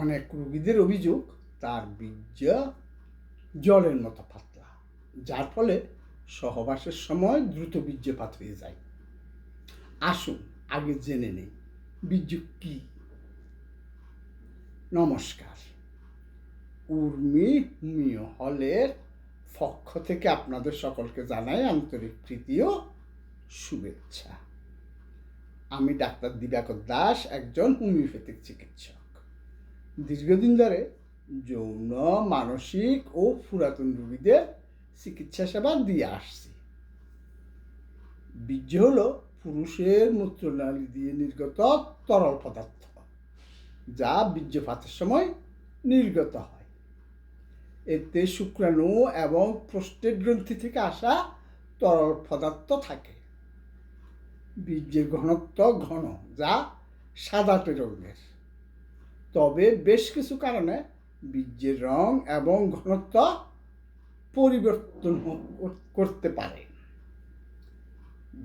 অনেক রোগীদের অভিযোগ, তার বীর্য জলের মতো পাতলা, যার ফলে সহবাসের সময় দ্রুত বীর্যপাত হয়ে যায়। আসুন, আগে জেনে নেই, বীর্য কি? নমস্কার। উর্মি হোমিও হলের পক্ষ থেকে আপনাদের সকলকে জানাই আন্তরিক ও শুভেচ্ছা। আমি ডাক্তার দিবাকর দাস, একজন হোমিওপ্যাথিক চিকিৎসক। দীর্ঘদিন ধরে যৌন, মানসিক ও পুরাতন রোগীদের চিকিৎসা সেবা দিয়ে আসছি। বীর্য হল পুরুষের মূত্রনালী দিয়ে নির্গত তরল পদার্থ, যা বীর্যপাতের সময় নির্গত হয়। এতে শুক্রাণু এবং প্রোস্টেট গ্রন্থি থেকে আসা তরল পদার্থ থাকে। বীর্যের ঘনত্ব ঘন, যা সাদাটে রঙের। তবে বেশ কিছু কারণে বীর্যের রং এবং ঘনত্ব পরিবর্তন করতে পারে।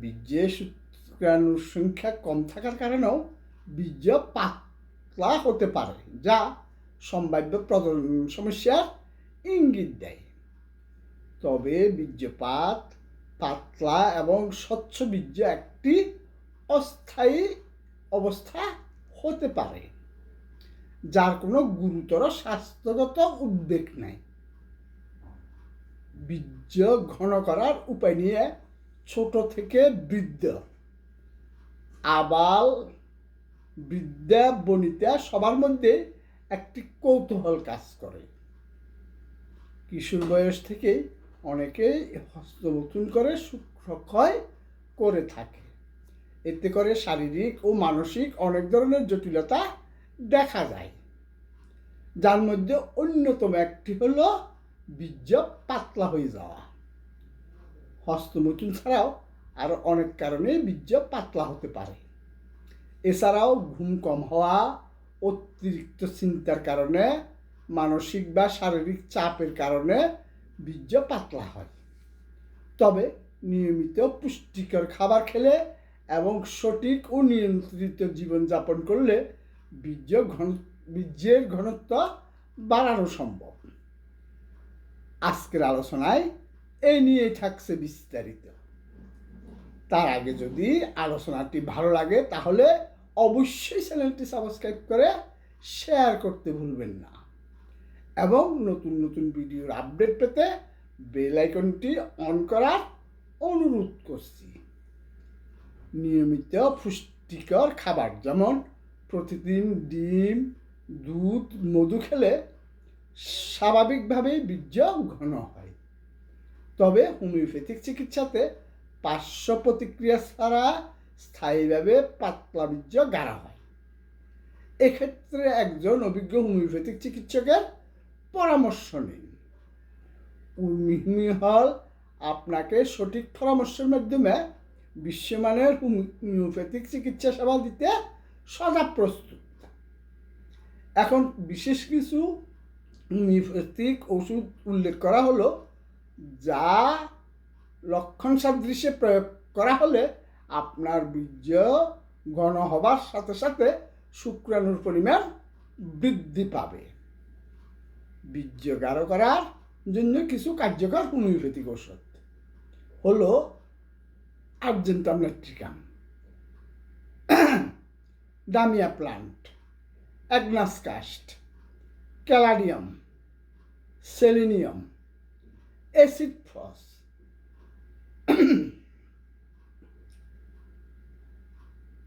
বীর্যে শুক্রাণুর সংখ্যা কম থাকার কারণেও বীর্য পাতলা হতে পারে, যা সম্ভাব্য প্রজনন সমস্যার ইঙ্গিত দেয়। তবে বীর্যপাত পাতলা এবং স্বচ্ছ বীর্য একটি অস্থায়ী অবস্থা হতে পারে। যার কোনো গুরুতর স্বাস্থ্যগত উদ্বেগ নেই। বীর্য ঘন করার উপায় নিয়ে ছোট থেকে বৃদ্ধ। আবাল বৃদ্ধা বনিতা সবার মধ্যে একটি কৌতূহল কাজ করে। কিশোর বয়স থেকে অনেকেই হস্তমৈথুন করে শুক্রক্ষয় করে থাকে। এতে করে শারীরিক ও মানসিক অনেক ধরনের জটিলতা দেখা যায়। যার মধ্যে অন্যতম একটি হল বীর্য পাতলা হয়ে যাওয়া। হস্তমৈথুন ছাড়াও আরও অনেক কারণে বীর্য পাতলা হতে পারে। এছাড়াও ঘুম কম হওয়া, অতিরিক্ত চিন্তার কারণে, মানসিক বা শারীরিক চাপের কারণে বীর্য পাতলা হয়। তবে নিয়মিত পুষ্টিকর খাবার খেলে এবং সঠিক ও নিয়ন্ত্রিত জীবনযাপন করলে বীর্য ঘন, বীর্যের ঘনত্ব বাড়ানো সম্ভব। আজকের আলোচনায় এই নিয়েই থাকছে বিস্তারিত। তার আগে যদি আলোচনাটি ভালো লাগে, তাহলে অবশ্যই চ্যানেলটি সাবস্ক্রাইব করে শেয়ার করতে ভুলবেন না। এবং নতুন নতুন ভিডিওর আপডেট পেতে বেল আইকনটি অন করার অনুরোধ করছি। নিয়মিত পুষ্টিকর খাবার যেমন প্রতিদিন ডিম, দুধ, মধু খেলে স্বাভাবিকভাবেই বীর্য ঘন হয়। তবে হোমিওপ্যাথিক চিকিৎসাতে পার্শ্ব প্রতিক্রিয়া ছাড়া স্থায়ীভাবে পাতলা বীর্য গাড়া হয়। এক্ষেত্রে একজন অভিজ্ঞ হোমিওপ্যাথিক চিকিৎসকের পরামর্শ নিন। উর্মি হল আপনাকে সঠিক পরামর্শের মাধ্যমে বিশ্বমানের হোমিওপ্যাথিক চিকিৎসা সেবা দিতে সদা প্রস্তুত। এখন বিশেষ কিছু হোমিওপ্যাথিক ওষুধ উল্লেখ করা হলো, যা লক্ষণ সাদৃশ্যে প্রয়োগ করা হলে আপনার বীর্য ঘন হবার সাথে সাথে শুক্রাণুর পরিমাণ বৃদ্ধি পাবে। বীর্য গাঢ় করার জন্য কিছু কার্যকর হোমিওপ্যাথিক ওষুধ হলো argentum nitricum. Damiana plant agnus castus caladium selenium acid phos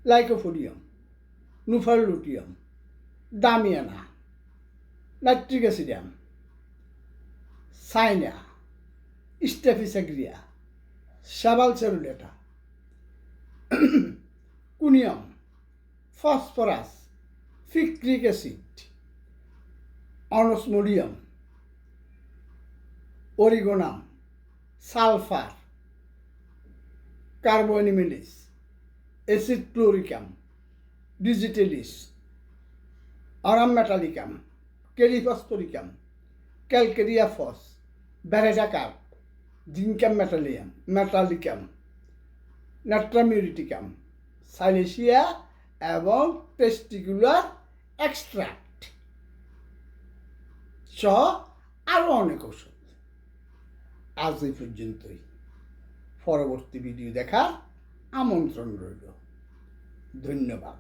lycopodium nuphar luteum damiana nitric acidum cina staphysagria sabal serrulata conium phosphorus, picric acid onosmodium origanum, sulphur, কার্বোনিমিলিস, acid chloricum, digitalis, aurum metallicum kali phosphoricum calcarea phos baryta carb, zincum মেটালিয়াম, metallicum, natrum muriaticum, silicea এবং testicular extract সহ আরও অনেক ওষুধ আজ এই পর্যন্তই। পরবর্তী video দেখার আমন্ত্রণ রইল। ধন্যবাদ।